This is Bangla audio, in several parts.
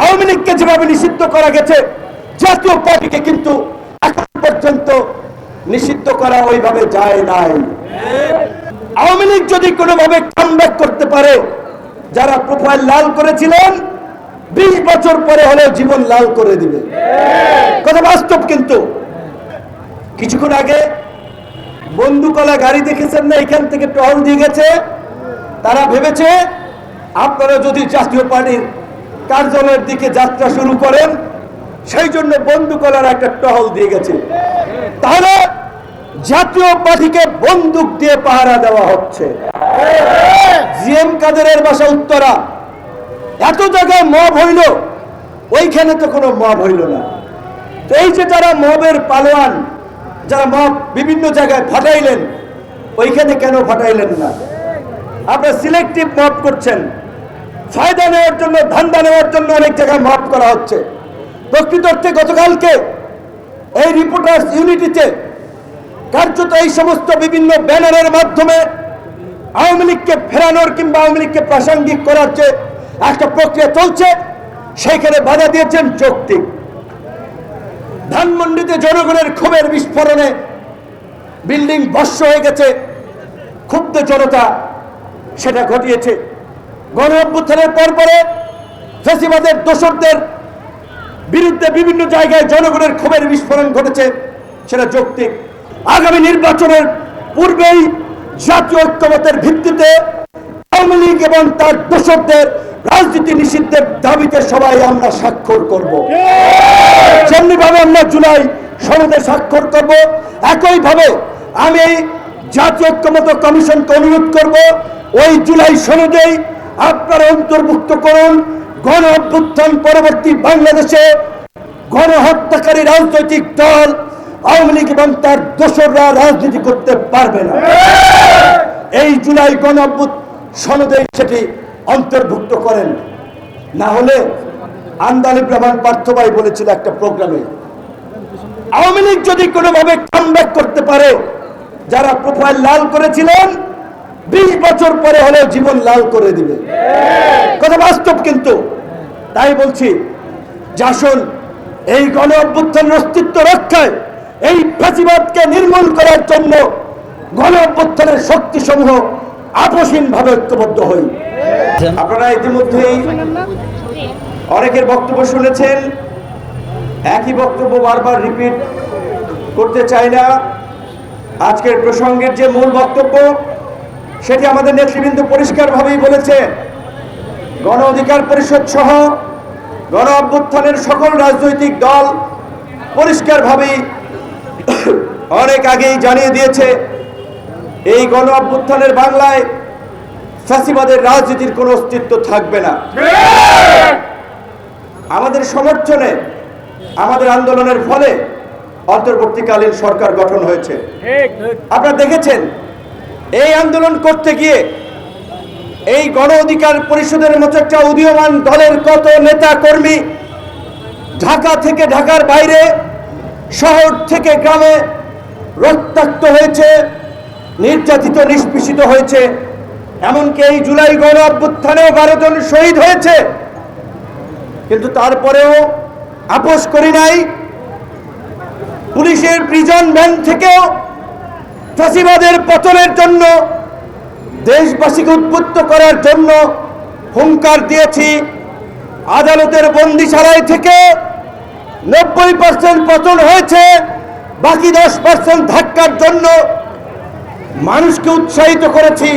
আওয়ামী লীগকে যেভাবে নিষিদ্ধ করা গেছে, জাতীয় পার্টিকে কিন্তু এখন পর্যন্ত নিষিদ্ধ করা ওইভাবে যায় নাই। আওয়ামী লীগ যদি কোনোভাবে কামব্যাক করতে পারে, যারা প্রোফাইল লাল করেছিলেন, বিশ বছর পরে হলেও জীবন লাল করে দিবে। কথা বাস্তব কিন্তু। কিছুক্ষণ আগে বন্দুকলা গাড়ি দেখেছেন না, এখান থেকে টহল দিয়ে গেছে। তারা ভেবেছে, আপনারা যদি জাতীয় পার্টির কার্যালয়ের দিকে যাত্রা শুরু করেন, সেই জন্য বন্দুকলার একটা টহল দিয়ে গেছে। তাহলে জাতীয় পার্টিকে বন্দুক দিয়ে পাহারা দেওয়া হচ্ছে। জিএম কাদেরের বাসা উত্তরা। এত জায়গায় মব হইল, ওইখানে তো কোনো মব হইল না। এই যে যারা মবের পালোয়ান, যারা মব বিভিন্ন জায়গায় ফাটাইলেন, ওইখানে কেন ফাটাইলেন না? আপনার সিলেক্টিভ মব করছেন। ফায়দা নেওয়ার জন্য, ধান্দা নেওয়ার জন্য অনেক জায়গায় মব করা হচ্ছে। প্রকৃত অর্থে গতকালকে এই রিপোর্টার্স ইউনিটিতে কার্যত এই সমস্ত বিভিন্ন ব্যানারের মাধ্যমে আওয়ামী লীগকে ফেরানোর কিংবা আওয়ামী লীগকে প্রাসঙ্গিক করার যে একটা প্রক্রিয়া চলছে, সেইখানে বাধা দিয়েছেন যৌক্তিক। ধানমন্ডিতে জনগণের ক্ষোভের বিস্ফোরণে বিল্ডিং ভস্য হয়ে গেছে, ক্ষুব্ধ জনতা সেটা ঘটিয়েছে। গণ অভ্যুত্থানের পর পরে ফেসিবাদের দোষকদের বিরুদ্ধে বিভিন্ন জায়গায় জনগণের ক্ষোভের বিস্ফোরণ ঘটেছে, সেটা যৌক্তিক। আগামী নির্বাচনের পূর্বেই জাতীয় ঐক্যমতের ভিত্তিতে আওয়ামী লীগ এবং তার দোষকদের রাজনীতি নিষিদ্ধের দাবিতে সবাই আমরা স্বাক্ষর করব। যেমনি ভাবে আমরা জুলাই সনদে স্বাক্ষর করব, একইভাবে আমি জাতীয় ঐক্যমত কমিশনকে অনুরোধ করব, ওই জুলাই সনদেই আপনারা অন্তর্ভুক্ত করুন। গণ অভ্যুত্থান পরবর্তী বাংলাদেশে গণহত্যাকারী রাজনৈতিক দল আওয়ামী লীগ এবং তার দোসররা রাজনীতি করতে পারবে না। এই জুলাই গণ সনদে সেটি অন্তর্ভুক্ত করেন। না হলে আন্দালিব রহমান পার্থভাই বলেছিল একটা প্রোগ্রামে, আওয়ামী লীগ যদি কোনোভাবে কামব্যাক করতে পারে, যারা প্রোফাইল লাল করেছিলেন বিশ বছর পরে হলেও জীবন লাল করে দিবে। কথা বাস্তব কিন্তু। তাই বলছি, যাসন, এই গণ অভ্যুত্থানের অস্তিত্ব রক্ষায় এই ফাঁসিবাদকে নির্মূল করার জন্য গণ অভ্যুত্থানের শক্তি সমূহ আপসীন ভাবে ঐক্যবদ্ধ হই। আপনারা ইতিমধ্যেই অনেকের বক্তব্য শুনেছেন, একই বক্তব্য বারবার রিপিট করতে চাই না। আজকের প্রসঙ্গের যে মূল বক্তব্য সেটি আমাদের নেতৃবৃন্দ পরিষ্কারভাবেই বলেছে। গণ অধিকার পরিষদ সহ গণ অভ্যুত্থানের সকল রাজনৈতিক দল পরিষ্কারভাবেই অনেক আগেই জানিয়ে দিয়েছে এই গণ অভ্যুত্থানের বাংলায় ফ্যাসিবাদের রাজনীতির কোনো অস্তিত্ব থাকবে না। আমাদের সমর্থনে আমাদের আন্দোলনের ফলে অন্তর্বর্তীকালীন সরকার গঠন হয়েছে। আপনারা দেখেছেন এই আন্দোলন করতে গিয়ে এই গণ অধিকার পরিষদের মতো একটা উদীয়মান দলের কত নেতা কর্মী ঢাকা থেকে ঢাকার বাইরে, শহর থেকে গ্রামে রক্তাক্ত হয়েছে, নির্যাতিত, নিষ্পেষিত হয়েছে। এমনকি এই জুলাই গণ অভ্যুত্থানেও বারো জন শহীদ হয়েছে। কিন্তু তারপরেও আপোষ করি নাই। পুলিশের প্রিজন ভ্যান থেকেও ফাঁসিবাদের পতনের জন্য, দেশবাসীকে উদ্বুদ্ধ করার জন্য হুঙ্কার দিয়েছি। আদালতের বন্দিশালায় থেকে নব্বই পার্সেন্ট পতন হয়েছে, বাকি দশ পার্সেন্ট ধাক্কার জন্য মানুষকে উৎসাহিত করেছি।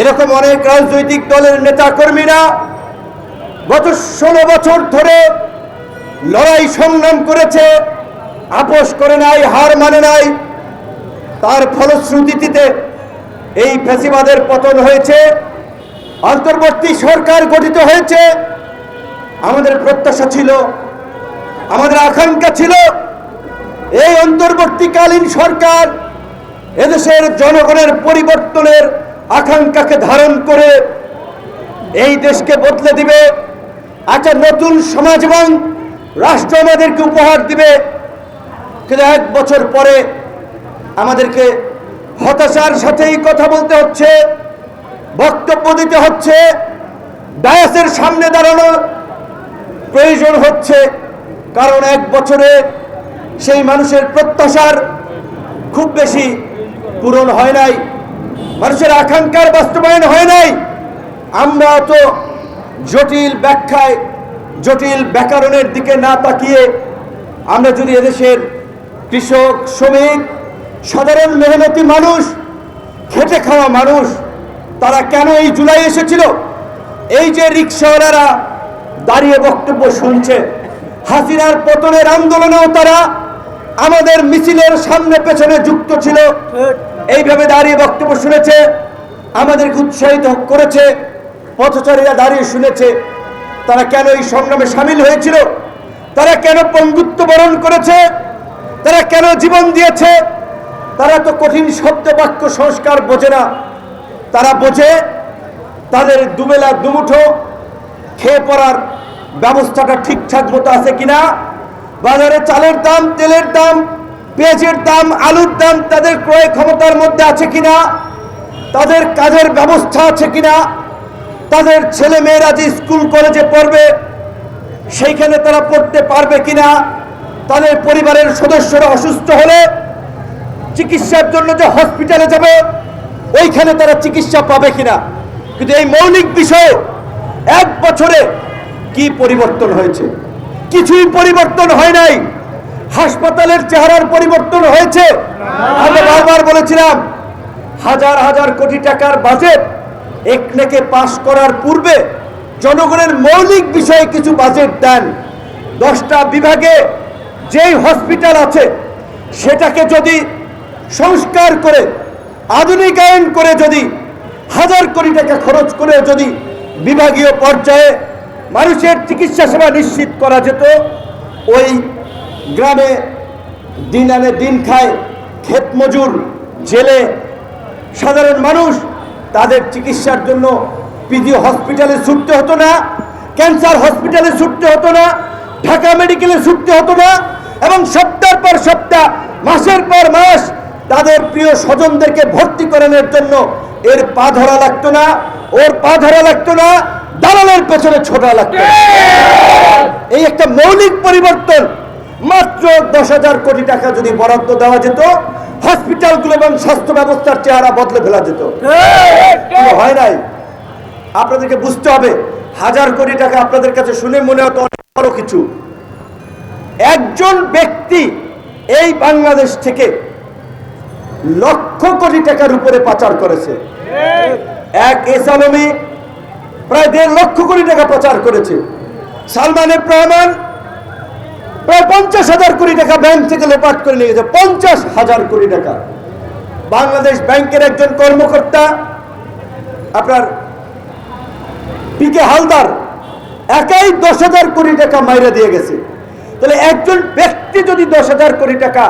এরকম অনেক রাজনৈতিক দলের নেতা কর্মীরা গত ষোলো বছর ধরে লড়াই সংগ্রাম করেছে। আপোষ করে নাই, হার মানে নাই। তার ফলশ্রুতিতে এই ফ্যাসিবাদের পতন হয়েছে। অন্তর্বর্তী সরকার গঠিত হয়েছে। আমাদের প্রত্যাশা ছিল, আমাদের আকাঙ্ক্ষা ছিল, এই অন্তর্বর্তীকালীন সরকার এদেশের জনগণের পরিবর্তনের আকাঙ্ক্ষাকে ধারণ করে এই দেশকে বদলে দিবে, একটা নতুন সমাজ এবং রাষ্ট্র আমাদেরকে উপহার দিবে। কিন্তু এক বছর পরে আমাদেরকে হতাশার সাথেই কথা বলতে হচ্ছে, বক্তব্য দিতে হচ্ছে ডায়াসের সামনে দাঁড়ানো প্রয়োজন হচ্ছে, কারণ এক বছরে সেই মানুষের প্রত্যাশার খুব বেশি পূরণ হয় নাই, মানুষের আকাঙ্ক্ষার বাস্তবায়ন হয় নাই। আমরা তো জটিল ব্যাখ্যায়, জটিল ব্যাকরণের দিকে না তাকিয়ে আমরা যদি এদেশের কৃষক, শ্রমিক সাধারণ মেহনতি মানুষ, খেটে খাওয়া মানুষ, তারা কেন এই জুলাই এসেছিল? এই যে রিক্সাওয়ালারা দাঁড়িয়ে বক্তব্য শুনছে হাসিনার পতনের আন্দোলনেও তারা আমাদের মিছিলের সামনে পেছনে যুক্ত ছিল। এইভাবে দাঁড়িয়ে বক্তব্য শুনেছে, আমাদেরকে উৎসাহিত করেছে, পথচারীরা দাঁড়িয়ে শুনেছে, তারা কেন এই সংগ্রামে সামিল হয়েছিল? তারা কেন পঙ্গুত্ব বরণ করেছে? তারা কেন জীবন দিয়েছে? তারা তো কঠিন শব্দ বাক্য সংস্কার বোঝে না। তারা বোঝে তাদের দুবেলা দুমুঠো খেয়ে পড়ার ব্যবস্থাটা ঠিকঠাক মতো আছে কিনা। বাজারে চালের দাম, তেলের দাম, পেঁয়াজের দাম, আলুর দাম তাদের ক্রয় ক্ষমতার মধ্যে আছে কিনা? তাদের কাজের ব্যবস্থা আছে কিনা? তাদের ছেলে মেয়েরা যে স্কুল, কলেজে পড়বে, সেইখানে তারা পড়তে পারবে কিনা? তাদের পরিবারের সদস্যরা অসুস্থ হলে চিকিৎসার জন্য যে হসপিটালে যাবে, ওইখানে তারা চিকিৎসা পাবে কিনা? কিন্তু এই মৌলিক বিষয়ে, এক বছরে কি পরিবর্তন হয়েছে? কিছুই পরিবর্তন হয় নাই। হাসপাতালের চেহারার পরিবর্তন হয়েছে। আমরা বারবার বলেছিলাম, হাজার হাজার কোটি টাকার বাজেট একনেকে পাশ করার পূর্বে জনগণের মৌলিক বিষয়ে কিছু বাজেট দেন। দশটা বিভাগে যেই হসপিটাল আছে, সেটাকে যদি সংস্কার করে, আধুনিকায়ন করে যদি, হাজার কোটি টাকা খরচ করে যদি বিভাগীয় পর্যায়ে মানুষের চিকিৎসা সেবা নিশ্চিত করা যেত, ওই গ্রামে দিন আনে দিন খায়, ক্ষেত মজুর, জেলে সাধারণ মানুষ, তাদের চিকিৎসার জন্য পিজি হসপিটালে ছুটতে হতো না, ক্যান্সার হসপিটালে ছুটতে হতো না, ঢাকা মেডিকেলে ছুটতে হতো না, এবং সপ্তাহ পর সপ্তাহ, মাসের পর মাস তাদের প্রিয় স্বজনদেরকে ভর্তি করানোর জন্য এর পা ধরা লাগতো না, ওর পা ধরা লাগতো না, দালালের পেছনে ছোটা লাগতো। এই একটা মৌলিক পরিবর্তন, মাত্র দশ হাজার কোটি টাকা যদি বরাদ্দ দেওয়া যেত, হসপিটালগুলো এবং স্বাস্থ্য ব্যবস্থার চেহারা বদলে ফেলা যেত। হয় নাই। আপনাদেরকে বুঝতে হবে, হাজার কোটি টাকা আপনাদের কাছে শুনে মনে হতো অনেক বড় কিছু। একজন ব্যক্তি এই বাংলাদেশ থেকে লক্ষ কোটি টাকার উপরে পাচার করেছে। এক এস প্রায় দেড় লক্ষ কোটি টাকা পাচার করেছে। সালমান এফ রহমান প্রায় পঞ্চাশ হাজার কোটি টাকা ব্যাংক থেকে লোপাট করে নিয়ে গেছে, পঞ্চাশ হাজার কোটি টাকা। বাংলাদেশ ব্যাংকের একজন কর্মকর্তা, আপনার পিকে হালদার, একাই দশ হাজার কোটি টাকা মাইরা দিয়ে গেছে। তাহলে একজন ব্যক্তি যদি দশ হাজার কোটি টাকা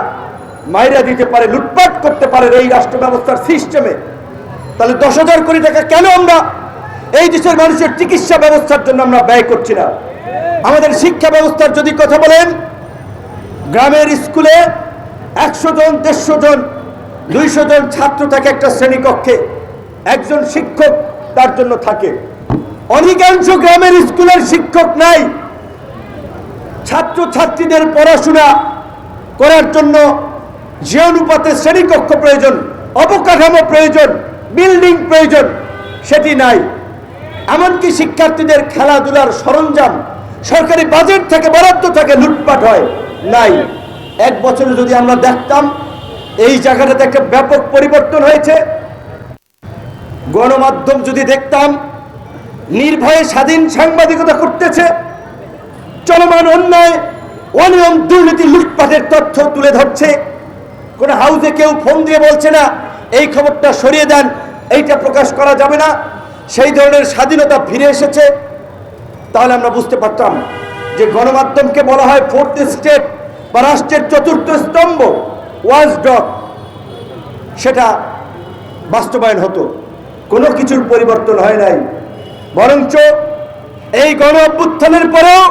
মাইরা দিতে পারে, লুটপাট করতে পারে এই রাষ্ট্র ব্যবস্থার সিস্টেমে তাহলে দশ হাজার কোটি টাকা কেন আমরা এই দেশের মানুষের চিকিৎসা ব্যবস্থার জন্য আমরা ব্যয় করছি না? আমাদের শিক্ষা ব্যবস্থার যদি কথা বলেন, গ্রামের স্কুলে একশো জন, দেড়শো জন, দুইশো জন ছাত্র থাকে একটা শ্রেণীকক্ষে। একজন শিক্ষক তার জন্য থাকে। অধিকাংশ গ্রামের স্কুলের শিক্ষক নাই। ছাত্র ছাত্রীদের পড়াশোনা করার জন্য যে অনুপাতে শ্রেণীকক্ষ প্রয়োজন, অবকাঠামো প্রয়োজন, বিল্ডিং প্রয়োজন, সেটি নাই। এমনকি শিক্ষার্থীদের খেলাধুলার সরঞ্জাম, সরকারি বাজেট থেকে বরাদ্দ থেকে লুটপাট হয়, নাই। এক বছরে যদি আমরা দেখতাম, এই জায়গাটাতে একটা ব্যাপক পরিবর্তন হয়েছে। গণমাধ্যম যদি দেখতাম, নির্ভয়ে স্বাধীন সাংবাদিকতা করতেছে, চলমান অন্যায়, অনিয়ম, দুর্নীতি, লুটপাটের তথ্য তুলে ধরছে কোন হাউসে কেউ ফোন দিয়ে বলছে না, এই খবরটা সরিয়ে দেন, এইটা প্রকাশ করা যাবে না, সেই ধরনের স্বাধীনতা ফিরে এসেছে। তাহলে আমরা বুঝতে পারতাম যে গণমাধ্যমকে বলা হয় ফোর্থ স্টেট বা রাষ্ট্রের চতুর্থ স্তম্ভ ওয়াজ ডক সেটা বাস্তবায়ন হতো। কোনো কিছুর পরিবর্তন হয় নাই। বরঞ্চ এই গণ অভ্যুত্থানের পরেও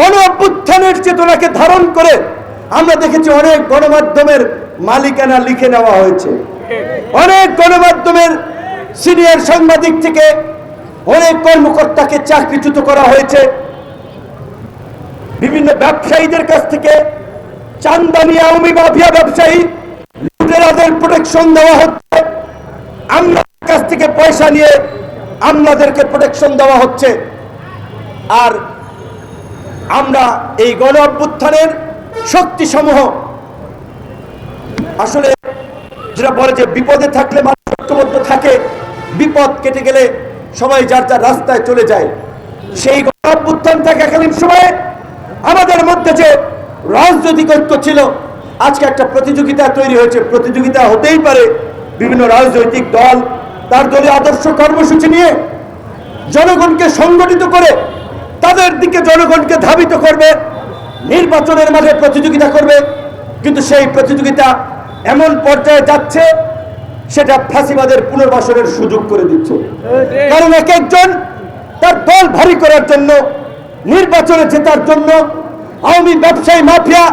গণ অভ্যুত্থানের চেতনাকে ধারণ করে আমরা দেখেছি অনেক গণমাধ্যমের মালিকানা লিখে নেওয়া হয়েছে। অনেক গণমাধ্যমের সিনিয়র সাংবাদিক থেকে অনেক কর্মকর্তাকে চাকরিচ্যুত করা হয়েছে। বিভিন্ন ব্যবসায়ীদের কাছ থেকে চান্দানি আওয়ামী মাফিয়া ব্যবসায়ী লুটেরাদের প্রোটেকশন দেওয়া হচ্ছে। আমলাদের কাছ থেকে পয়সা নিয়ে আমলাদেরকে প্রোটেকশন দেওয়া হচ্ছে। আর আমরা এই গণ অভ্যুত্থানের শক্তি সমূহ আসলে যেটা বলে যে বিপদে থাকলে মানুষ ঐক্যবদ্ধ থাকে, বিপদ কেটে গেলে সবাই যার যার রাস্তায় চলে যায়। সেই গণ অভ্যুত্থান থাকাকালীন সময়ে। আমাদের মধ্যে যে রাজনৈতিক ঐক্য ছিল, আজকে একটা প্রতিযোগিতা তৈরি হয়েছে। প্রতিযোগিতা হতেই পারে বিভিন্ন রাজনৈতিক দল, তার দলীয় আদর্শ কর্মসূচি নিয়ে জনগণকে সংগঠিত করে তাদের দিকে জনগণকে ধাবিত করবে। নির্বাচনের মাঝে প্রতিযোগিতা করবে, কিন্তু সেই প্রতিযোগিতা এমন পর্যায়ে যাচ্ছে, সেটা ফাঁসিবাদের পুনর্বাসনের সুযোগ করে দিচ্ছে। কারণ এক একজন তার দল ভারী করার জন্য, নির্বাচনে জেতার জন্য আওয়ামী ব্যবসায়ী মাফিয়া,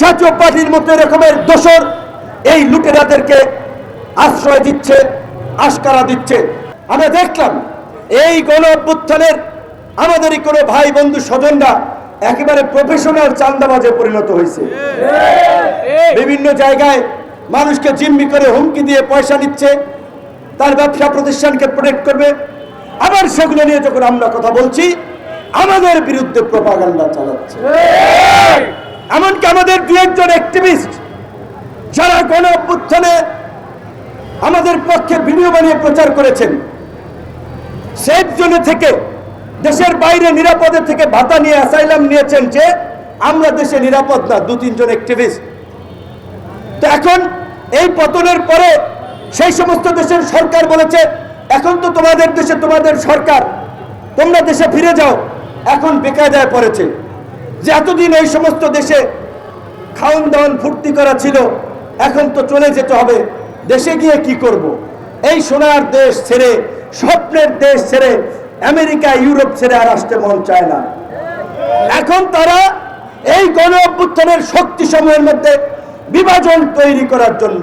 জাতীয় পার্টির মতো এরকমের দোসর এই লুটেরাদেরকে আশ্রয় দিচ্ছে, আশকারা দিচ্ছে। আমরা দেখলাম, এই গণ আমাদেরই কোনো ভাই বন্ধু স্বজনরা একেবারে প্রফেশনাল চান্দাবাজে পরিণত হয়েছে। বিভিন্ন জায়গায় মানুষকে জিম্মি করে হুমকি দিয়ে পয়সা নিচ্ছে তার ব্যবসা প্রতিষ্ঠানকে প্রোটেক্ট করবে। আবার সেগুলো নিয়ে যখন আমরা কথা বলছি আমাদের বিরুদ্ধে প্রপাগান্ডা চালাচ্ছে। এমনকি আমাদের দু একজন অ্যাক্টিভিস্ট যারা গণ অভ্যুত্থানে আমাদের পক্ষে ভিডিও বানিয়ে প্রচার করেছেন সেই জন্য থেকে দেশের বাইরে নিরাপদে থেকে ভাতা নিয়ে অ্যাসাইলাম নিয়েছেন যে, আমরা দেশে নিরাপদ না, দু, তিনজন অ্যাক্টিভিস্ট তো এখন এই পতনের পরে সেই সমস্ত দেশের সরকার বলেছে, এখন তো তোমাদের দেশে তোমাদের সরকার, তোমরা দেশে ফিরে যাও। এখন বেকায়দায় পড়েছে। যে এতদিন এই সমস্ত দেশে খাওন দাওয়ান ফুর্তি করা ছিল, এখন তো চলে যেতে হবে। দেশে গিয়ে কি করব। এই সোনার দেশ ছেড়ে, স্বপ্নের দেশ ছেড়ে আমেরিকা, ইউরোপ ছেড়ে আর আসতে মন চায় না। এখন তারা এই গণ অভ্যুত্থানের শক্তি সমূহের মধ্যে বিভাজন তৈরি করার জন্য